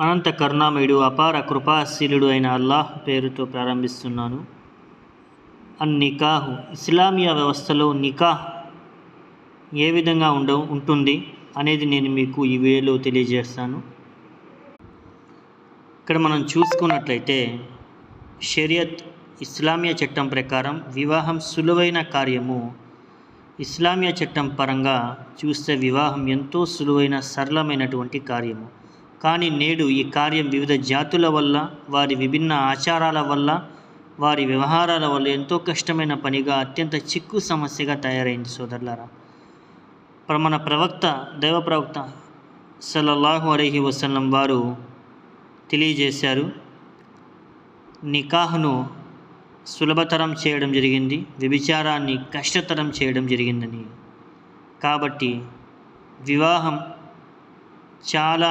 అనంత కరుణామయుడు అపార కృపాశీలుడు అయిన అల్లాహ్ పేరుతో ప్రారంభిస్తున్నాను. అన్ నికాహు ఇస్లామియా వ్యవస్థలో నికాహ్ ఏ విధంగా ఉండ ఉంటుంది అనేది నేను మీకు ఈ వీడియోలో తెలియజేస్తాను. ఇక్కడ మనం చూసుకున్నట్లయితే షరియత్ ఇస్లామియా చట్టం ప్రకారం వివాహం సులువైన కార్యము. ఇస్లామియా చట్టం పరంగా చూస్తే వివాహం ఎంతో సులువైన సరళమైనటువంటి కార్యము. కానీ నేడు ఈ కార్యం వివిధ జాతుల వల్ల వారి విభిన్న ఆచారాల వల్ల వారి వ్యవహారాల వల్ల ఎంతో కష్టమైన పనిగా అత్యంత చిక్కు సమస్యగా తయారైంది సోదరులారా. మన ప్రవక్త దైవ ప్రవక్త సల్లల్లాహు అలహి వసల్లం వారు తెలియజేశారు నికాహ్ను సులభతరం చేయడం జరిగింది వ్యభిచారాన్ని కష్టతరం చేయడం జరిగిందని. కాబట్టి వివాహం చాలా